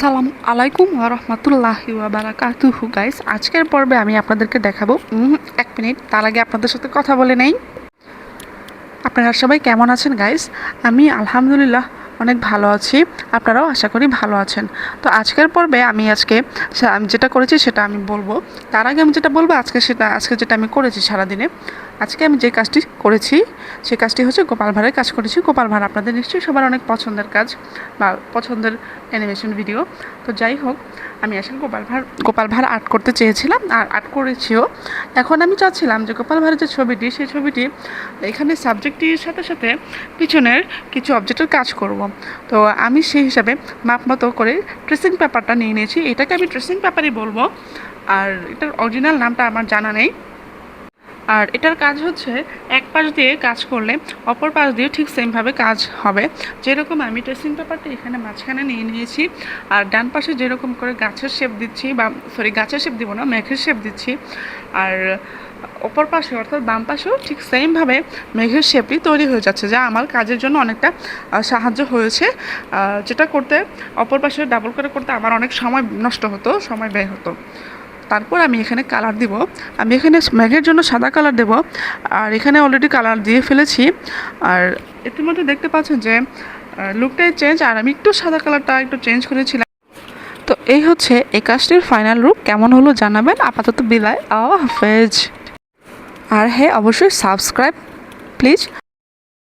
আসসালামু আলাইকুম রহমতুল্লাহি বারাকাতুহু। গাইস আজকের পর্বে আমি আপনাদেরকে দেখাবো এক মিনিট, তার আগে আপনাদের সাথে কথা বলে নেই। আপনারা সবাই কেমন আছেন গাইস আমি আলহামদুলিল্লাহ অনেক ভালো আছি। আপনারাও আশা করি ভালো আছেন। তো আজকের পর্বে আমি আজকে আমি যেটা করেছি সেটা আমি বলব। তার আগে আমি যেটা বলব, আজকে সেটা, আজকে যেটা আমি করেছি সারাদিনে, আজকে আমি যে কাজটি করেছি সেই কাজটি হচ্ছে গোপাল ভাঁড়ের কাজ করেছি। গোপাল ভাঁড় আপনাদের নিশ্চয়ই সবার অনেক পছন্দের কাজ বা পছন্দের অ্যানিমেশন ভিডিও তো যাই হোক, আমি আসলে গোপাল ভাঁড় গোপাল ভাঁড় আর্ট করতে চেয়েছিলাম, আর আর্ট করেছিও। এখন আমি চাচ্ছিলাম যে গোপাল ভাঁড়ের যে ছবিটি, সেই ছবিটি এখানে সাবজেক্টটির সাথে সাথে পিছনের কিছু অবজেক্টের কাজ করব। তো আমি সেই হিসাবে মাপ মতো করে ট্রেসিং পেপারটা নিয়ে নিয়েছি। এটাকে আমি ট্রেসিং পেপারই বলব। আর এটার অরিজিনাল নামটা আমার জানা নেই। আর এটার কাজ হচ্ছে এক পাশ দিয়ে কাজ করলে অপর পাশ দিয়ে ঠিক সেমভাবে কাজ হবে। যেরকম আমি ট্রেসিং পেপারটা এখানে মাঝখানে নিয়ে নিয়েছি আর ডান পাশে যেরকম করে গাছের শেপ দিচ্ছি বা সরি গাছের শেপ দিব না, মেঘের শেপ দিচ্ছি আর অপর পাশে অর্থাৎ বাম পাশেও ঠিক সেমভাবে মেঘের শেপই তৈরি হয়ে যাচ্ছে, যা আমার কাজের জন্য অনেকটা সাহায্য হয়েছে। যেটা করতে অপর পাশে ডাবল করে করতে আমার অনেক সময় নষ্ট হতো, সময় ব্যয় হতো। তারপর আমি এখানে কালার দিব। আমি এখানে মেঘের জন্য সাদা কালার দেব। আর এখানে অলরেডি কালার দিয়ে ফেলেছি। আর ইতিমধ্যে দেখতে পাচ্ছেন যে লুকটাই চেঞ্জ আর আমি একটু সাদা কালারটা একটু চেঞ্জ করেছিলাম। তো এই হচ্ছে এই কাজটির ফাইনাল রূপ কেমন হলো জানাবেন। আপাতত বিদায়। আল্লাহ হাফেজ। আর হ্যাঁ অবশ্যই সাবস্ক্রাইব প্লিজ